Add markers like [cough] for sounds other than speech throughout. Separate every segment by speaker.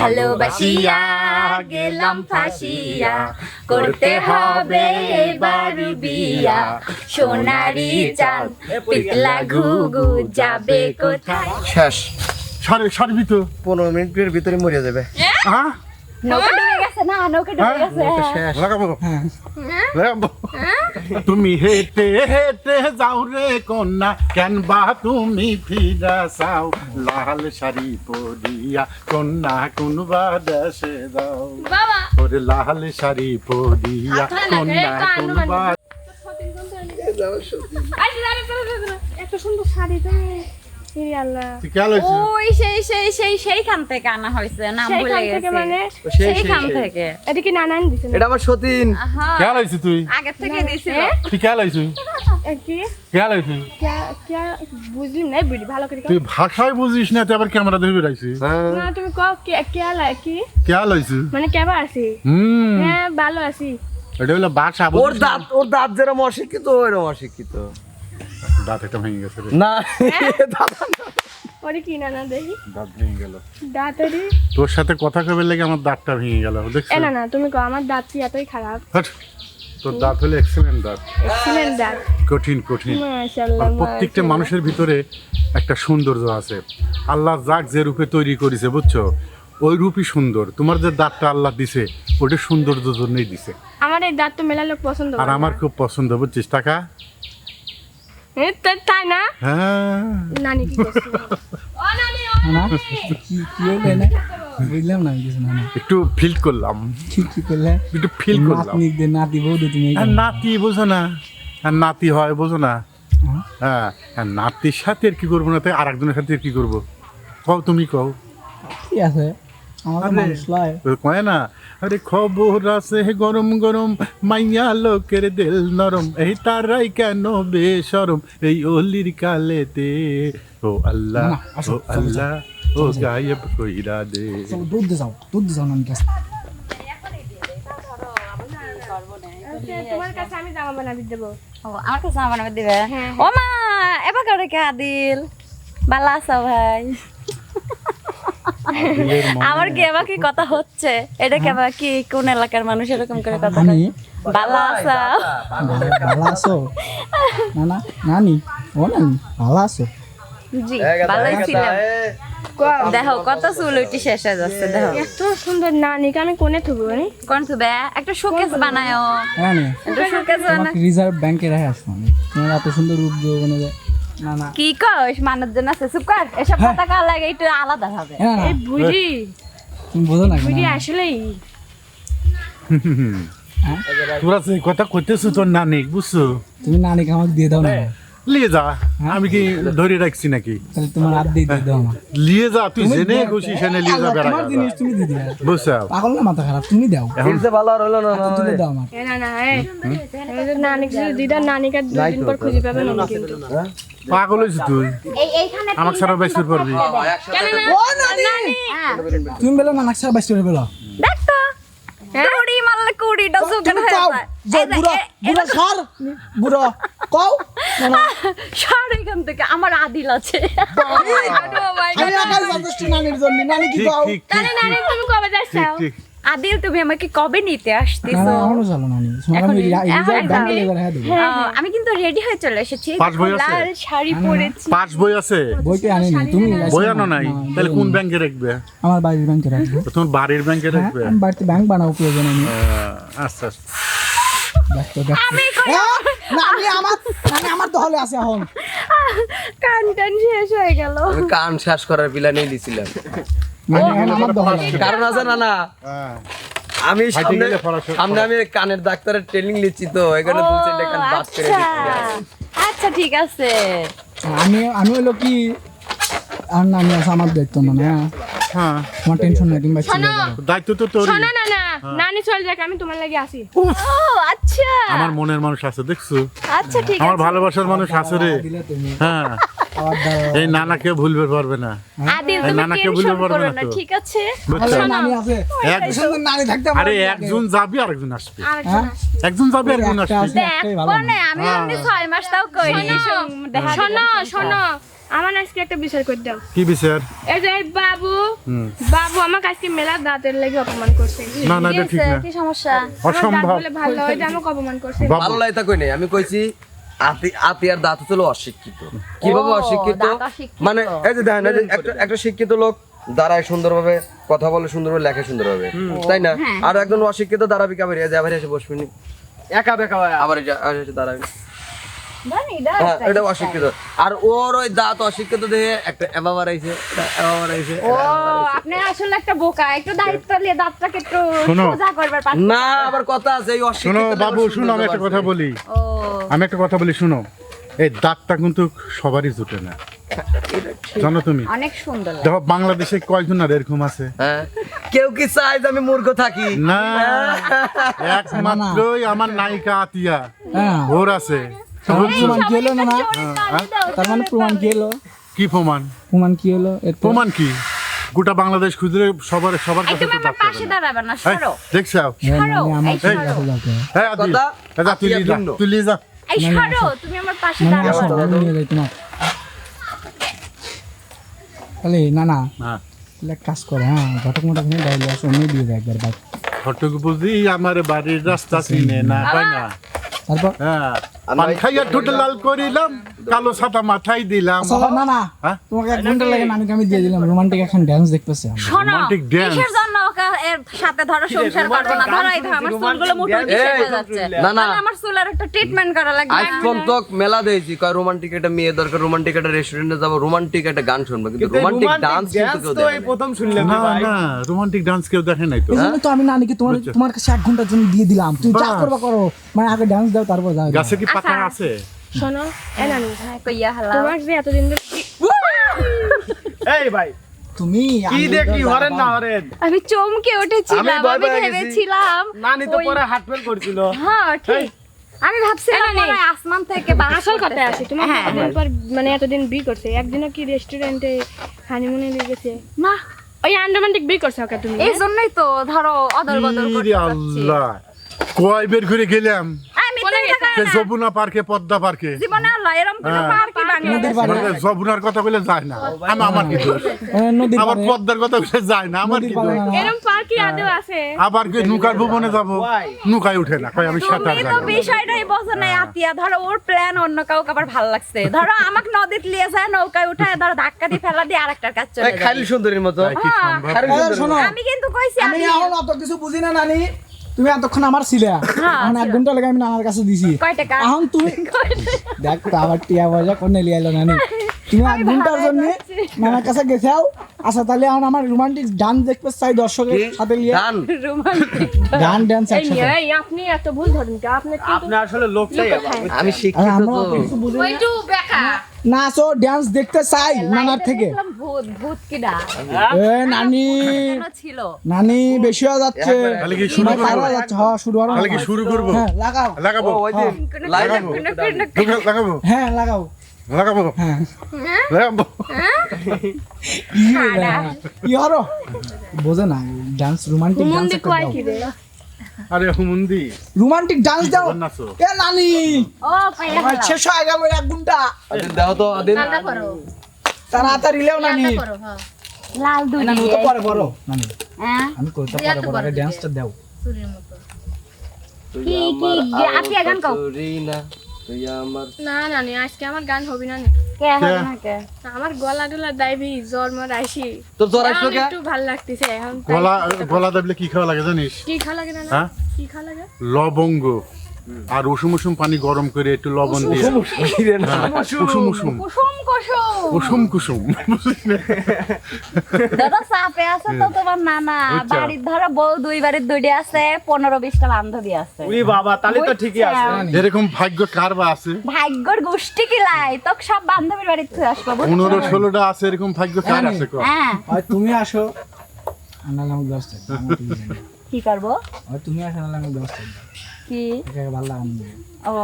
Speaker 1: ভালোবাসিয়া গেলাম ফাঁসিয়া করতে হবে এবার বিয়া সোনারি চাল পিতলা ঘুঘু যাবে কোথায়?
Speaker 2: শেষ।
Speaker 3: সরে সরবি তো
Speaker 2: পনেরো মিনিটের ভিতরে মরে যাবে।
Speaker 3: হ্যাঁ?
Speaker 1: নৌকা না নৌকা ডুবে গেছে।
Speaker 3: লাগাবো। লাগাবো। তুমি হেঁটে হেঁটে যাও রে কন্যা। কেন বা তুমি ফিরা চাও? লাল শাড়ি পরিয়া কন্যা কোন বা দেশে যাও।
Speaker 1: বাবা।
Speaker 3: ওরে লাল শাড়ি পরিয়া কন্যা কোন বা
Speaker 4: এত সুন্দর শাড়ি তো। হে আল্লাহ
Speaker 3: তুই খেয়াল হয়েছে?
Speaker 1: ওই সেই সেই সেই সেইখান থেকে আনা হয়েছে নাম ভুলে
Speaker 4: সেইখান মানে
Speaker 2: সেই সেই
Speaker 1: সেইখান থেকে।
Speaker 4: এটা কি নানান দিছে
Speaker 2: এটা আমার সতীন।
Speaker 3: খেয়াল তুই?
Speaker 1: থেকে দিছিল।
Speaker 4: কি? বুঝলি না ভালো করে
Speaker 3: তুই ভাষায় বুঝিস না তুই আবার ক্যামেরা ধরে
Speaker 4: না তুমি কও কে কে লা- কি?
Speaker 3: খেয়াল হয়েছে?
Speaker 4: মানে কেবা আছি?
Speaker 3: হুম।
Speaker 4: হ্যাঁ ভালো আছি।
Speaker 3: এটা হলো ভাষা
Speaker 2: ওর? দাঁত ওর দাঁত যেরকম অশিক্ষিত ওইরকম অশিক্ষিত।
Speaker 3: দাঁত একটা ভেঙে গেছে
Speaker 2: না।
Speaker 4: ওরে কি নানা দেখি।
Speaker 3: দাঁত ভেঙে গেল।
Speaker 4: দাঁতেরই
Speaker 3: তোর সাথে কথা কবে লেগে আমার দাঁতটা ভেঙে গেল দেখছিস
Speaker 4: না না তুমি কও আমার দাঁত কি এতই খারাপ?
Speaker 3: তোর দাঁত হলো এক্সেলেন্ট দাঁত।
Speaker 4: এক্সিলেন্ট দাঁত।
Speaker 3: কঠিন কঠিন। আর প্রত্যেকটা মানুষের ভিতরে একটা সৌন্দর্য আছে। আল্লাহ যাক যে রূপে তৈরি করেছে বুঝছ? ওই রূপই সুন্দর। তোমার যে দাঁতটা আল্লাহ দিছে ওটা সৌন্দর্যের জন্যই দিছে।
Speaker 4: আমার এই দাঁত তো মেলা লোক পছন্দ
Speaker 3: আর আমার খুব পছন্দ বুঝছিস টাকা?
Speaker 4: তাই না?
Speaker 3: হ্যাঁ।
Speaker 4: নানি কি করছে? ও নানি ও
Speaker 5: না কি কি হইলে না বুঝলাম না কিছু না না
Speaker 3: একটু ফিল করলাম।
Speaker 5: কি কি করলে?
Speaker 3: একটু ফিল করলাম।
Speaker 5: নাতি বৌদি তুমি
Speaker 3: আর নাতি বোঝো না। আর নাতি হয় বোঝো না।
Speaker 5: হ্যাঁ?
Speaker 3: হ্যাঁ আর নাতির সাথে আর কি করব না তাই আর একজনের সাথে আর কি করব? কও তুমি কও।
Speaker 5: কি আছে?
Speaker 3: কয় না? আরে খবর আছে গরম গরম মাইয়া লোকের দিল নরম। এই তারাই কেন বেসরম এই অলির কালেতে? ও আল্লাহ ও আল্লাহ ও গায়েব কইরা দে।
Speaker 5: দুধ দিয়ে যাও দুধ দিয়ে যাও নানি কাছে।
Speaker 4: তোমার কাছে আমি জামা বানাবি দেবো।
Speaker 1: ও আমার কাছে আমার নামে দিবে?
Speaker 4: হ্যাঁ,
Speaker 1: ও মা এবার করে কে আদিল ভালো আছো ভাই। আমার কি কি কথা হচ্ছে? এটা কি আবার কি কোন এলাকার মানুষ এরকম করে কথা
Speaker 5: নানি?
Speaker 1: কয়? আছো?
Speaker 5: আছো না না নানি ও নানি আছো?
Speaker 1: জি ভালোই ছিলাম। দেখো কত চুল উঠি শেষ হয়ে যাচ্ছে দেখো।
Speaker 4: এত সুন্দর নানিকে আমি কোনে থুবো নি
Speaker 1: কোন থুবে? একটা শোকেস বানায়ও।
Speaker 5: নানি।
Speaker 1: একটা শোকেস বানায়।
Speaker 5: রিজার্ভ ব্যাংকে রেখে তোমার এত সুন্দর রূপ যৌবনে যে না না
Speaker 1: কি কস মানুষজন আছে চুপ কর। এসব পতাকা লাগে একটু আলাদা হবে
Speaker 5: হ্যাঁ না
Speaker 4: এই বুড়ি।
Speaker 5: তুমি না
Speaker 4: বুড়ি আসলেই।
Speaker 3: তোরা যে কথা কইতেছো তোর নানি বুঝছ?
Speaker 5: তুমি নানিকে আমাকে দিয়ে দাও না।
Speaker 3: লিয়ে যা। আমি কি ধরে রাখছি নাকি?
Speaker 5: তাহলে তোমার হাত দিয়ে দিয়ে দাও
Speaker 3: লিয়ে যা তুই জেনে খুশি সেনে লিয়ে যা বেড়া
Speaker 5: তোমার জিনিস তুমি দিয়ে দিবে।
Speaker 3: বুঝছ
Speaker 5: পাগল না মাথা খারাপ তুমি দাও।
Speaker 3: এখন
Speaker 2: যে ভালো আর হলো না না
Speaker 5: তুলে দাও আমার
Speaker 4: না না এ নানিক দিদা নানিকে দুই দিন পর খুঁজে পাবে না কিন্তু
Speaker 3: পাগল হয়েছিস তুই? আমাকে সারা বাইশ করে পারবি
Speaker 5: তুমি বেলো না নাকশা বাইশ করে বেলো।
Speaker 1: কুড়ি মারলে
Speaker 5: বুড়ো বুড়ো সার বুড়ো কও।
Speaker 1: এখান থেকে আমার আদিল আছে।
Speaker 5: আমি নানির জন্য নানি কি কও?
Speaker 3: ঠিক ঠিক
Speaker 4: নানি তুমি কবে
Speaker 3: ঠিক
Speaker 4: যাচ্ছাও
Speaker 3: ঠিক।
Speaker 1: আদিল তুমি আমাকে কবে নিতে আসতেছো?
Speaker 5: তোমার
Speaker 1: এখন-
Speaker 5: আমি
Speaker 1: কিন্তু রেডি হয়ে চলে এসেছি।
Speaker 3: পাঁচ বই আছে?
Speaker 1: লাল শাড়ি পরেছি।
Speaker 3: পাঁচ বই আছে?
Speaker 5: বইটা আনি তুমি
Speaker 3: বই আনো নাই? তাহলে কোন ব্যাংকে রাখবে?
Speaker 5: আমার বাড়ির ব্যাংকে রাখব।
Speaker 3: তোমার বাড়ির ব্যাংকে
Speaker 5: হ্যাঁ
Speaker 3: রাখবে?
Speaker 5: আমি বাড়িতে ব্যাংক বানাবো প্রয়োজন আমি?
Speaker 3: আচ্ছা আচ্ছা।
Speaker 5: হ্যাঁ, আমার আছে এখন।
Speaker 1: কান টান শেষ হয়ে গেল।
Speaker 2: কান শ্বাস করার পিলা নিয়ে দিছিলাম
Speaker 5: আমার
Speaker 2: কারণ আছে না না।
Speaker 3: হ্যাঁ।
Speaker 2: আমি সামনে সামনে আমি কানের ডাক্তারের ট্রেনিং নিচ্ছি তো এখানে দু চারটে কান বাদ করে
Speaker 1: আচ্ছা। আচ্ছা ঠিক আছে।
Speaker 5: আমি আমি হলো কি আর আছে আমার দায়িত্ব না না।
Speaker 3: হ্যাঁ।
Speaker 5: টেনশন নাই তুমি
Speaker 3: দায়িত্ব তো তোর
Speaker 4: শোনো না না। নানি চল যাক আমি তোমার লাগি আসি।
Speaker 1: ও আচ্ছা।
Speaker 3: আমার মনের মানুষ আছে দেখছ?
Speaker 1: আচ্ছা ঠিক
Speaker 3: আমার ভালোবাসার মানুষ আছে রে। হ্যাঁ। এই নানাকে ভুলবে পারবে না।
Speaker 1: আদিল তুমি
Speaker 3: নানাকে
Speaker 1: টেনশন
Speaker 3: বলতে পারবে না
Speaker 1: ঠিক আছে?
Speaker 5: নানি থাকতে
Speaker 3: আরে একজন যাবি আরেকজন আসবে।
Speaker 5: হ্যাঁ?
Speaker 3: একজন যাবে আরেকজন আসবে।
Speaker 1: কোনে আমি
Speaker 3: হ্যাঁ।
Speaker 1: মাস তাও
Speaker 4: শোনো শোনো আমার আজকে একটা বিচার করে দাও।
Speaker 3: কি বিচার?
Speaker 4: এই যে বাবু। বাবু আমাকে আজকে মেলা দাঁতের লেগে অপমান করছে।
Speaker 3: না না এটা ঠিক না।
Speaker 1: কি সমস্যা?
Speaker 3: অসম্ভব।
Speaker 4: বলে ভালো হয় যে আমাকে অপমান করছে।
Speaker 2: ভালো লাগে তা কই নাই? আমি কইছি আতিয়ার দাঁত হচ্ছিল অশিক্ষিত। কীভাবে অশিক্ষিত? মানে এই যে দেখেন একটা একটা শিক্ষিত লোক দাঁড়ায় সুন্দরভাবে কথা বলে সুন্দরভাবে লেখে সুন্দরভাবে। তাই না?
Speaker 1: হ্যাঁ।
Speaker 2: আর একজন অশিক্ষিত দাঁড়াবি কাবার এসে বসবেনি।
Speaker 6: একা বেকা
Speaker 2: আবার দাঁড়াবি।
Speaker 1: এটা
Speaker 2: হ্যাঁ
Speaker 1: একটা
Speaker 2: এটা
Speaker 1: style।
Speaker 2: অশিক্ষিত। আর ওর ওই দাঁত অশিক্ষিত দেখে একটা এবা বাড়াইছে একটা এবা
Speaker 1: ও আপনি আসলে একটা বোকা একটু দায়িত্ব নিয়ে দাঁতটাকে একটু সোজা করবার পারেন
Speaker 2: না আবার কথা আছে এই
Speaker 3: শোনো
Speaker 2: অশিক্ষিত
Speaker 3: বাবু শুনো আমি একটা কথা বলি। আমি একটা কথা বলি শুনো। এই দাঁতটা কিন্তু সবারই জুটে না। জানো তুমি?
Speaker 1: অনেক সুন্দর লাগে।
Speaker 3: দেখো বাংলাদেশে কয়জন আর এরকম আছে?
Speaker 2: হ্যাঁ। কেউ কি চায় যে আমি মূর্খ থাকি?
Speaker 3: না। একমাত্রই আমার নায়িকা আতিয়া।
Speaker 5: হ্যাঁ।
Speaker 3: ওর আছে।
Speaker 5: প্রমাণ কি হলো না না
Speaker 3: হ্যাঁ?
Speaker 5: তার মানে প্রমাণ কি হলো
Speaker 3: কি প্রমাণ?
Speaker 5: প্রমাণ কি হলো?
Speaker 3: প্রমাণ কি? গোটা বাংলাদেশ খুঁজলে সবার সবার
Speaker 1: এই
Speaker 3: কাছে
Speaker 1: তুমি
Speaker 3: তো
Speaker 1: আমার
Speaker 3: ডাক্তার
Speaker 1: পাশে দাঁড়াবে না
Speaker 3: এই,
Speaker 1: সরো।
Speaker 3: দেখছ?
Speaker 5: হ্যাঁ, মানে
Speaker 1: এই
Speaker 5: হবে।
Speaker 3: হ্যাঁ আদি দাদা তুই যা তুই যা
Speaker 1: এই সরো তুমি আমার পাশে
Speaker 5: তোমার। তাহলে না না
Speaker 3: হ্যাঁ।
Speaker 5: তাহলে কাজ করো হ্যাঁ? ঘটক মটক নিয়ে ডাইলে আসো অন্য দিয়ে দেয় একবার বাইক
Speaker 3: ঘটক বুঝি আমার বাড়ির রাস্তা চিনে না তাই না?
Speaker 5: তারপর?
Speaker 3: হ্যাঁ। পান খাইয়া ঠোঁট লাল করিলাম কালো ছাতা মাথায় দিলাম।
Speaker 5: না না
Speaker 3: হ্যাঁ?
Speaker 5: তোমাকে এক ঘণ্টা লাগে নানিকে আমি দিয়ে দিলাম রোমান্টিক এখন ড্যান্স দেখতেছি আমরা।
Speaker 1: শোনো
Speaker 3: Romantic dance.
Speaker 1: কিসের জন্য ওকে এর সাথে ধরো সংসার করব না? ধরো এই আমার চুলগুলো যাচ্ছে।
Speaker 2: না, না।
Speaker 1: মানে আমার চুলের একটা ট্রিটমেন্ট করা লাগবে।
Speaker 2: আজ মেলা দিয়েছি কয় রোমান্টিক একটা মেয়ে দরকার রোমান্টিক একটা রেস্টুরেন্টে যাব রোমান্টিক একটা গান শুনব কিন্তু রোমান্টিক ডান্স কিন্তু কেউ
Speaker 6: এই প্রথম শুনলাম
Speaker 3: না না রোমান্টিক ডান্স কেউ দেখে নাই তো।
Speaker 5: তো আমি নানিকে তোমার তোমার কাছে এক ঘণ্টার জন্য দিয়ে দিলাম। তুমি যা করবা করো। মানে আগে ডান্স দাও তারপর যাও।
Speaker 3: গাছে কি পাতা আছে।
Speaker 4: শোনো নানি
Speaker 1: কইয়া হালা
Speaker 4: তোমার যে এতদিন ধরে [laughs]
Speaker 6: এই ভাই
Speaker 5: তুমি
Speaker 6: কি দেখলি? হরেন না হরেন।
Speaker 1: আমি চমকে উঠেছিলাম
Speaker 2: আমি গেছি।
Speaker 1: ভেবেছিলাম
Speaker 6: নানি তো পরে হার্ট ফেল করছিল।
Speaker 1: হ্যাঁ ঠিক। আমি ভাবছিলাম মনে হয় আসমান থেকে
Speaker 4: আসল কথা আছে তোমার
Speaker 1: হ্যাঁ।
Speaker 4: এতদিন পর মানে এতদিন বি করছে। একদিনও কি রেস্টুরেন্টে হানিমুনে লেগেছে
Speaker 1: না।
Speaker 4: ওই আন্ডারমান্টিক বি করছে ওকে তুমি
Speaker 1: এই জন্যই তো ধরো অদল বদল করতে
Speaker 3: আল্লাহ। কয় বের করে গেলাম? সে যমুনা পার্কে পদ্মা পার্কে।
Speaker 1: জীবনে আল্লাহ এরকম কোনো
Speaker 3: হ্যাঁ। মানে যমুনার কথা বলে যায় না। আমি আমার কি দোষ? আবার পদ্মার কথা বলে যায় না। আমার কি দোষ?
Speaker 4: এরকম আছে।
Speaker 3: আবার কি নৌকার ভুবনে যাব? নৌকায় না। কয় আমি সাঁতার
Speaker 1: তুমি তো বিষয়টাই বোঝো নাই আতিয়া। ধরো ওর প্ল্যান অন্য কাউকে আবার ভালো লাগছে। ধরো আমাকে নদীতে নিয়ে যায় নৌকায় উঠায় ধরো ধাক্কা দিয়ে ফেলা দিয়ে আরেকটার কাছে চলে যায়
Speaker 2: সুন্দরীর মতো।
Speaker 3: তাই কি সম্ভব?
Speaker 2: খালি সুন্দরীর মতো।
Speaker 1: আমি কিন্তু কইছি
Speaker 5: আমি
Speaker 1: আমি
Speaker 5: এখন অত কিছু বুঝি না নানি। তুমি এতক্ষণ আমার ছিলে।
Speaker 1: হ্যাঁ,
Speaker 5: এখন এক ঘণ্টা লাগে আমি নানার কাছে দিছি। এখন তুমি [laughs] দেখ তো আবার টিয়া পয়সা কোন এলো নানি? তুমি এক ঘণ্টার জন্য নানার কাছে গেছাও। আচ্ছা তাহলে এখন আমার রোমান্টিক ডান্স দেখতে চাই দর্শকের সাথে লিয়ে
Speaker 2: গান
Speaker 1: রোমান্টিক
Speaker 5: গান ডান্স
Speaker 4: এই
Speaker 5: একসাথে।
Speaker 4: এই আপনি এত ভুল ধরেন। আপনি
Speaker 6: আপনি আসলে লোকটাই
Speaker 1: হ্যাঁ।
Speaker 2: আমি শিক্ষিত তো।
Speaker 5: বুঝি
Speaker 1: বেকা
Speaker 5: নাচো ডান্স দেখতে চাই নানার থেকে। এ নানি নানি বেশি হয়ে যাচ্ছে।
Speaker 3: শুরু
Speaker 5: যাচ্ছে? হ্যাঁ শুরু করো
Speaker 3: তাহলে কি শুরু করব?
Speaker 5: হ্যাঁ লাগাও।
Speaker 3: লাগাবো?
Speaker 2: ওই দিন
Speaker 3: লাগাবো।
Speaker 5: হ্যাঁ লাগাও
Speaker 3: লাগাবো?
Speaker 5: হ্যাঁ।
Speaker 3: লাগাবো?
Speaker 5: বোঝে না ডান্স রোমান্টিক ডান্স
Speaker 3: আরে হুমুন্দি।
Speaker 5: রোমান্টিক ডান্স দাও। এ নানি
Speaker 1: ও
Speaker 5: শেষ হয়ে গেল এক
Speaker 2: ঘণ্টা। দাও তো আদিন
Speaker 1: করো।
Speaker 5: তাড়াতাড়ি লেও নানি।
Speaker 1: লাল দুই
Speaker 5: নানি তো পরে করো নানি
Speaker 1: হ্যাঁ?
Speaker 5: আমি কইতে পরে পরে আগে ডান্সটা দাও।
Speaker 1: কি কি আতিয়া গান গাও
Speaker 2: রিনা
Speaker 4: না নানি আজকে আমার গান হবে না।
Speaker 1: কে হবে না কে?
Speaker 4: আমার গলা টলা দাইবি জ্বর মর আইসি।
Speaker 2: তোর জ্বর আসলো কে?
Speaker 4: একটু ভালো লাগতেছে এখন
Speaker 3: গলা গলা দাবলে কি খাওয়া লাগে জানিস?
Speaker 4: কি খা লাগে না
Speaker 3: হ্যাঁ?
Speaker 4: কি লাগে?
Speaker 3: লবঙ্গ। আর উষুম উষুম পানি গরম করে একটু লবণ দিয়ে। উষুম উষুম
Speaker 1: কুসুম কুসুম
Speaker 3: কুসুম। কুসুম
Speaker 1: দাদা চাপে আছে তো তোমার নানা। বাড়ির ধরো বউ দুই বাড়ির দুইটা আছে পনেরো বিশটা বান্ধবী আছে।
Speaker 6: উই বাবা তাহলে তো ঠিকই আছে।
Speaker 3: এরকম ভাগ্য কার বা আছে?
Speaker 1: ভাগ্যর গোষ্ঠী কিলাই তো সব বান্ধবীর বাড়িতে তুই আসব?
Speaker 3: পনেরো ষোলোটা আছে এরকম ভাগ্য কার আছে
Speaker 1: হ্যাঁ।
Speaker 5: তুমি আসো। আমি
Speaker 1: কি করব?
Speaker 5: তুমি আসো নাহলে আমি
Speaker 1: কি?
Speaker 5: একে ভালো লাগে
Speaker 1: ও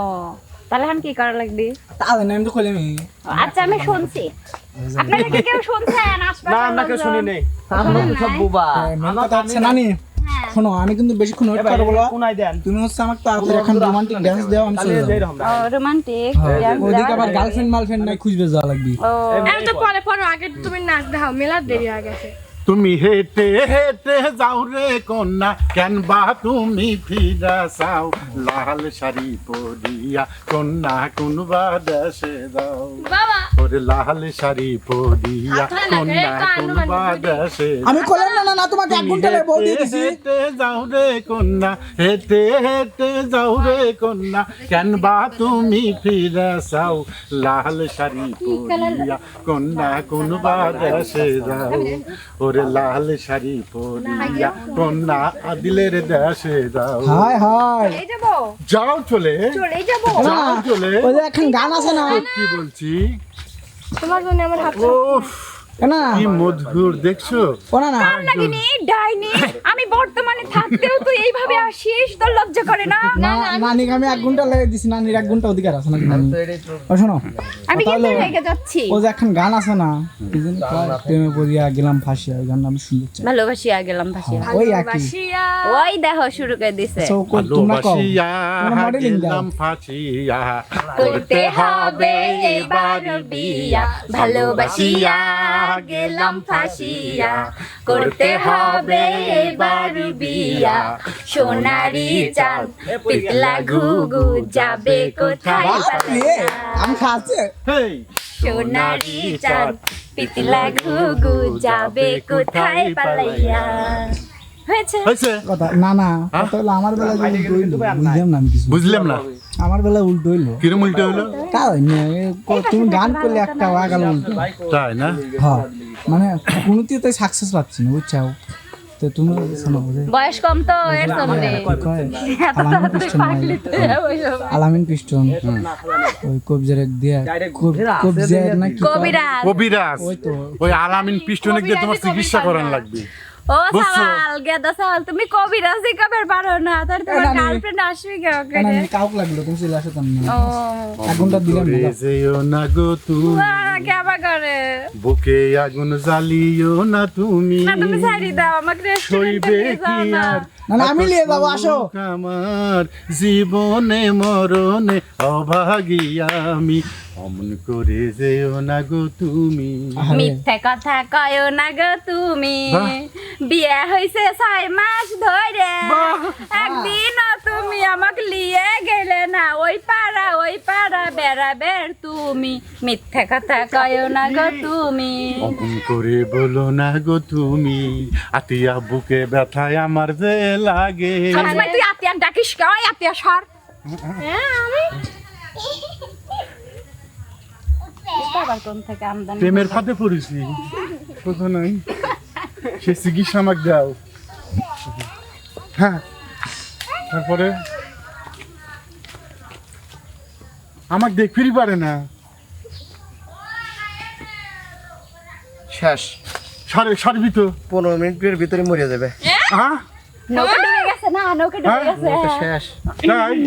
Speaker 1: তাহলে এখন কি করা লাগবে?
Speaker 5: তাহলে না আমি তো কইলাম
Speaker 1: আচ্ছা আমি শুনছি। আপনারা কি কেউ শুনছেন?
Speaker 6: না আমরা কেউ শুনি নেই।
Speaker 2: আমরা তো সব বুবা।
Speaker 5: কথা হচ্ছে নানি
Speaker 1: হ্যাঁ।
Speaker 5: শোনো আমি কিন্তু বেশিক্ষণ ওয়েট করব না।
Speaker 6: কোনায় দেন।
Speaker 5: তুমি হচ্ছে আমাকে তাড়াতাড়ি এখন রোমান্টিক ড্যান্স দাও আমি চলে যাব।
Speaker 1: ও রোমান্টিক
Speaker 5: হ্যাঁ, ওদিকে আবার গার্লফ্রেন্ড মালফ্রেন্ড নাই খুঁজবে যাওয়া লাগবে।
Speaker 4: আমি তো পরে পরে আগে তুমি নাচ দেখাও মেলার দেরি হয়ে গেছে।
Speaker 3: তুমি হেঁটে হেঁটে যাও রে কন্যা কেন বা তুমি ফিরা চাও? লাল শাড়ি পরিয়া কন্যা কোন বা দেশে দাও
Speaker 4: বাবা।
Speaker 3: ওরে লাল শাড়ি পরিয়া
Speaker 4: হাত লাগে,
Speaker 3: কন্যা
Speaker 4: কান
Speaker 3: কোন বা
Speaker 4: বুঝি।
Speaker 3: দেশে
Speaker 5: আমি করলাম না না তোমাকে এক ঘণ্টা লাগে বউ দিয়ে দিছি।
Speaker 3: হেঁটে যাও রে কন্যা হেঁটে হেঁটে যাও রে কন্যা কেন বা তুমি ফিরে যাও লাল শাড়ি পরিয়া কন্যা কোন বা দেশে ওরে লাল শাড়ি পরিয়া কন্যা আদিলের দেশে যাও।
Speaker 5: হায় হাই।
Speaker 1: এই যাব।
Speaker 3: যাও চলে।
Speaker 1: চলে যাব।
Speaker 5: না
Speaker 3: যাও চলে।
Speaker 5: ওই এখন গান আছে না?
Speaker 3: কি বলছি।
Speaker 4: তোমার জন্য আমার হাত
Speaker 3: ও
Speaker 5: না।
Speaker 3: কি মধুর দেখছ?
Speaker 5: ও না না।
Speaker 1: লাগিনি ডাইনি আমি বর্তমানে থাকতেও তুই এইভাবে আসিস তোর লজ্জা করে না।
Speaker 5: না নানিকে আমি এক ঘণ্টা লেগে দিছি নানির এক ঘণ্টা অধিকার আছে নাকি নানি? ও শোনো।
Speaker 1: আমি কিন্তু রেগে যাচ্ছি।
Speaker 5: ও যে এখন গান আছে না কি প্রেমে পড়িয়া গেলাম ফাঁসিয়া ওই গানটা আমি শুনতে চাই।
Speaker 1: ভালোবাসিয়া গেলাম ভাসিয়া
Speaker 5: ওই একই।
Speaker 1: ওই দেখো শুরু করে দিছে।
Speaker 5: So, কো- তোমরা কও। মডেলিং দাও।
Speaker 3: ফাঁসিয়া।
Speaker 1: করতে হবে এবার বিয়া ভালোবাসিয়া। গেলাম ফাঁসিয়া করতে হবে এবার বিয়া। সোনারি চাঁদ পিতলা ঘুঘু যাবে কোথায় সোনারি চাঁদ পিতলা ঘুঘু যাবে কোথায় পালাইয়া? হয়েছে?
Speaker 3: হয়েছে?
Speaker 5: কথা না না কথা আমার বেলা বুঝলাম না
Speaker 3: বুঝলাম না।
Speaker 5: আমার বেলা উল্টো হইল।
Speaker 3: কিরম উল্টো হইল?
Speaker 5: তা হয় না, এ ক- তুমি গান করলে একটা হওয়া গেল উল্টো।
Speaker 3: তাই না?
Speaker 5: হ্যাঁ মানে কোনোতেই তো সাকসেস পাচ্ছি না বুঝছাও তো তুমি শোনো বুঝে?
Speaker 1: বয়স কম তো এর সঙ্গে এত
Speaker 5: আলামিন পিস্টন
Speaker 1: পাগলি তো ওইসব।
Speaker 5: আলামিন পিস্টন ওই কবজের দিয়া কবজের না
Speaker 1: কবিরাজ।
Speaker 3: কবিরাজ।
Speaker 5: ওই তো।
Speaker 3: ওই আলামিন পিস্টনে গিয়ে তোমার চিকিৎসা করান লাগবে।
Speaker 1: ও? সাওয়াল গেদা সাওয়াল তুমি কবিরাজি কবে পারো না তার তোমার। গার্লফ্রেন্ড আসবে কে ওকে
Speaker 5: না আমি কাউক লাগল তুমি চলে আসো তুমি না
Speaker 1: ও।
Speaker 5: ঘণ্টা দিলাম না
Speaker 3: যেও না গো তুমি।
Speaker 1: কে আবার করে?
Speaker 3: বুকে আগুন জ্বালিও না তুমি।
Speaker 1: না তুমি ছাড়ি দাও আমাকে রেস্টুরেন্টে নিয়ে যাও না।
Speaker 5: না আমি আসো।
Speaker 3: আমার জীবনে মরণে অভাগী আমি। অমন করে যেও না গো তুমি।
Speaker 1: মিথ্যে কথা কয় না গো তুমি। বিয়ে হইছে ছয় মাস ধরে একদিন তুমি আমাকে লিয়ে গেলে না। ওই পাড়া ওই পাড়া বেড়াবের তুমি। মিথ্যে কথা কয় না গো তুমি।
Speaker 3: অমন করে বলো না গো তুমি। আতিয়া বুকে ব্যথায় আমার যে লাগে।
Speaker 1: সবসময় তুই আতিয়া ডাকিস কে? ওই আতিয়া সর।
Speaker 4: হ্যাঁ আমি
Speaker 1: আবার কোন থেকে আমদানি
Speaker 3: প্রেমের ফাঁদে পড়েছি। কোথাও নাই সে চিকিৎসা আমাকে দাও। হ্যাঁ তারপরে? আমাকে দেখতেই পারে না।
Speaker 2: শেষ।
Speaker 3: সরে সরবি তো।
Speaker 2: পনেরো মিনিটের ভিতরে মরে যাবে।
Speaker 3: হ্যাঁ?
Speaker 1: নৌকা ডুবে গেছে না নৌকা ডুবে
Speaker 3: হ্যাঁ?
Speaker 1: গেছে
Speaker 2: তো শেষ।
Speaker 3: তাই?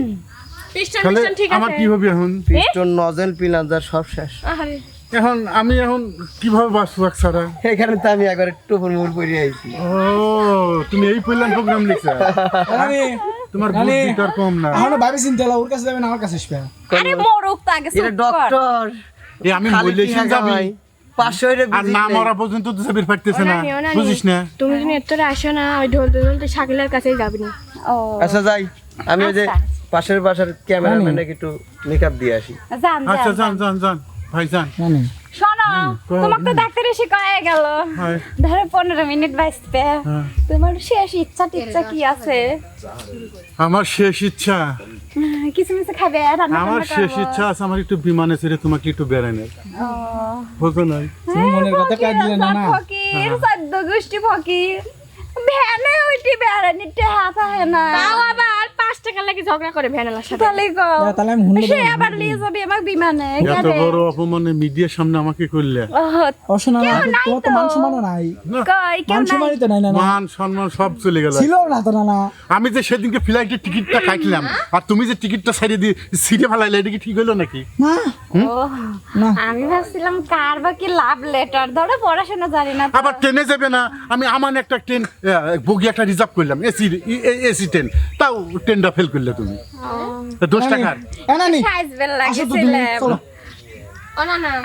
Speaker 4: পিস্টন পিস্টন ঠিক
Speaker 3: আমার কি হবে এখন?
Speaker 2: পিস্টন নজেল পিলাঞ্জার সব শেষ।
Speaker 4: আহারে।
Speaker 3: এখন আমি এখন কীভাবে বাঁচবো একসারা
Speaker 2: এখানে তো আমি একবার টুপুর মুড় পরে আইছি।
Speaker 3: ও তুমি এই পড়লাম প্রোগ্রাম লিখছো?
Speaker 5: আমি
Speaker 3: তোমার বুদ্ধি তার কম না।
Speaker 5: এখনও ভাবি চিনতে ওর কাছে যাবেন আমার কাছে আসবে।
Speaker 1: আরে মরুক তো আগে
Speaker 2: এটা ডক্টর
Speaker 3: এই আমি যাবি।
Speaker 2: পাঁচশো
Speaker 3: আর না মরা পর্যন্ত তো সাবির পারতেছে না। বুঝিস না।
Speaker 4: তুমি যদি এতটা আসো না ওই ঢলতে ঢলতে শাকিলের কাছেই যাবি না
Speaker 2: আচ্ছা যাই। আমি ওই যে
Speaker 1: আচ্ছা।
Speaker 2: পাশের বাসার ক্যামেরাম্যানকে একটু মেকআপ দিয়ে আসি।
Speaker 3: আচ্ছা যান। যান যান ভাই যান।
Speaker 1: তোমাকে তো ডাক্তার এসে গেল। ধরো পনেরো মিনিট বাঁচতে।
Speaker 3: হ্যাঁ।
Speaker 1: তোমার শেষ ইচ্ছা টিচ্ছা কি আছে?
Speaker 3: আমার শেষ ইচ্ছা।
Speaker 1: কিছু কিছু খাবে
Speaker 3: আমার শেষ ইচ্ছা আছে আমার একটু বিমানে ছেড়ে তোমাকে একটু বেড়ানোর
Speaker 1: ও।
Speaker 3: বুঝো নাই?
Speaker 5: তুমি মনের কথা কয়ে দিলে না না?
Speaker 1: ফকির সদ্য গোষ্ঠী ফকির। ভ্যানে উঠি বেড়ানি টেহা থাকে না।
Speaker 4: তাও আবার পাঁচটা টাকা লাগে ঝগড়া করে ভ্যানালার সাথে।
Speaker 1: তাহলে গো
Speaker 5: না, তাহলে আমি
Speaker 1: সে আবার নিয়ে যাবে আমাকে বিমানে
Speaker 3: এত বড় অপমানে মিডিয়ার সামনে আমাকে করলে।
Speaker 1: ওহ,
Speaker 5: অশোনা না তো
Speaker 1: তো।
Speaker 5: মান সম্মান নাই।
Speaker 1: কই কেউ
Speaker 5: মান
Speaker 1: নাই।
Speaker 5: তো নাই না
Speaker 3: মান সম্মান সব চলে গেল।
Speaker 5: ছিল না তো না
Speaker 3: আমি যে সেদিনকে ফ্লাইটের টিকিটটা কাটলাম আর তুমি যে টিকিটটা সাইডে দিয়ে সিটে ফেলাইলে এটা কি ঠিক হলো নাকি?
Speaker 5: না।
Speaker 1: আমি ভাবছিলাম কার বা কি লাভ লেটার ধরো পড়াশোনা জানি না
Speaker 3: আবার ট্রেনে যাবে না। আমি আমার একটা ট্রেন বগি একটা রিজার্ভ করলাম এসি এসি ট্রেন। তাও ট্রেনটা ফেল করলে তুমি? টাকার?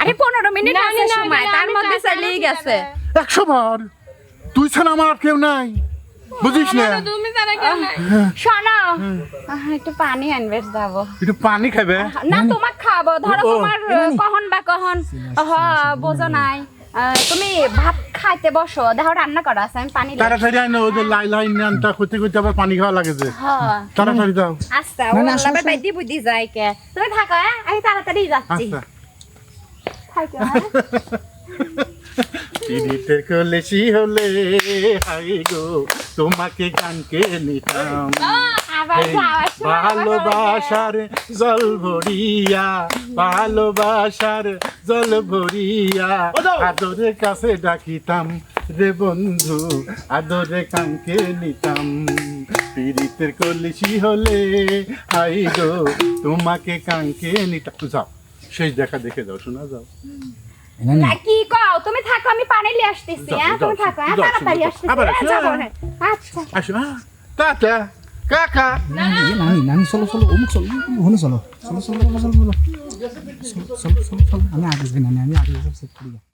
Speaker 1: আরে পনেরো মিনিট আছে
Speaker 4: না,
Speaker 1: সময় তার মধ্যে
Speaker 4: চাই,
Speaker 1: গেছে।
Speaker 3: একশো বার। তুই ছাড়া আমার আর কেউ নাই। বুঝিস না?
Speaker 4: তুমি তারা কেউ নাই।
Speaker 1: শোনো। একটু পানি আনবে যাব।
Speaker 3: একটু পানি খাবে
Speaker 1: না তোমাক খাব। ধরো তোমার কখন বা কখন। হ বোঝো নাই। তুমি ভাত খাইতে বসো দেখো রান্না করা আছে আমি পানি
Speaker 3: তাড়াতাড়ি আইনো ওদের লাই লাই নানটা করতে করতে আবার পানি খাওয়া লাগে যে।
Speaker 1: হ্যাঁ।
Speaker 3: তাড়াতাড়ি দাও
Speaker 1: আচ্ছা ও। বাইদি বুদ্ধি যায় কে। তুমি থাকো হ্যাঁ? আমি তাড়াতাড়ি যাচ্ছি।
Speaker 3: আচ্ছা।
Speaker 1: থাকো হ্যাঁ?
Speaker 3: পিড়িতের কলেছি হলে হাই গো তোমাকে কানকে নিতাম। ভালোবাসার জল ভরিয়া ভালোবাসার জল ভরিয়া আদরে কাছে ডাকিতাম রে বন্ধু আদরে কাঙ্কে নিতাম। পীড়িতের কলিসি হলে আই গো তোমাকে কাঙ্কে নিতাম। যাও শেষ দেখা দেখে যাও শোনা যাও।
Speaker 1: না কি কও? তুমি থাকো আমি পানি নিয়ে আসতেছি। হ্যাঁ তুমি থাকো তাড়াতাড়ি আসতেছি।
Speaker 3: আবার আসো,
Speaker 1: যাব আচ্ছা।
Speaker 3: আসো টাটা। কাকা।
Speaker 5: নানি নানি নানি চলো চলো অমুক চলো ওখানে চলো চলো চলো চলো চলো চলো চলো চলো